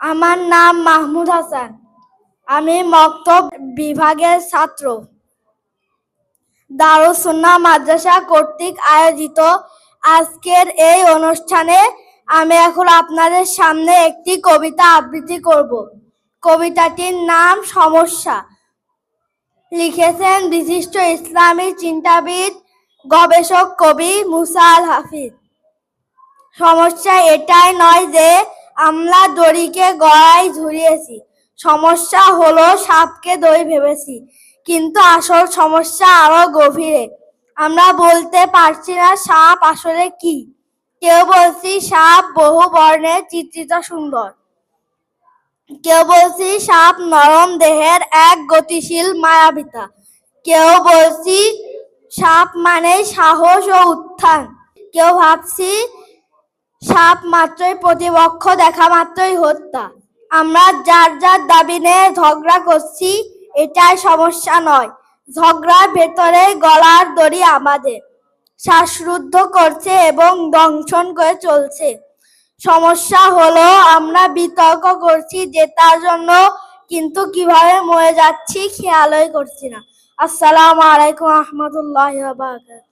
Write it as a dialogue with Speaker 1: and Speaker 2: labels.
Speaker 1: আমার নাম মাহমুদ হাসান। আমি মক্তব বিভাগের ছাত্র। দারুসুন্না মাদ্রাসা কর্তৃক আয়োজিত আজকের এই অনুষ্ঠানে আমি এখন আপনাদের সামনে একটি কবিতা আবৃত্তি করব। কবিতাটির নাম সমস্যা। লিখেছেন বিশিষ্ট ইসলামী চিন্তাবিদ, গবেষক কবি মুসা আল হাফিজ সমস্যা এটাই নয় যে আমরা দড়িকে গড়াই ঝুরিয়েছি সমস্যা হলো সাপকে দই ভেবেছি, কিন্তু আসল সমস্যা আরও গভীরে। আমরা বলতে পারছি না সাপ আসলে কি। কেউ বলছি সাপ বহু বর্ণের চিত্রিত সুন্দর। কেউ বলছি সাপ নরম দেহের এক গতিশীল মায়াবিতা। কেউ বলছি সাপ মানে সাহস ও উত্থান। কেউ ভাবছি সাপ মাত্রই প্রতিপক্ষ, দেখা মাত্রই হত্যা। আমরা যার যার দাবি নিয়ে ঝগড়া করছি, এটাই সমস্যা নয়। ঝগড়ার ভেতরে গলার দড়ি আমাদের। শ্বাসরুদ্ধ করছে এবং দংশন করে চলছে। সমস্যা হলো, আমরা বিতর্ক করছি জেতার জন্য, কিন্তু কীভাবে মরে যাচ্ছি খেয়ালই করছি না। আসসালামু আলাইকুম রহমতুল্লাহ বারাকাতুহু।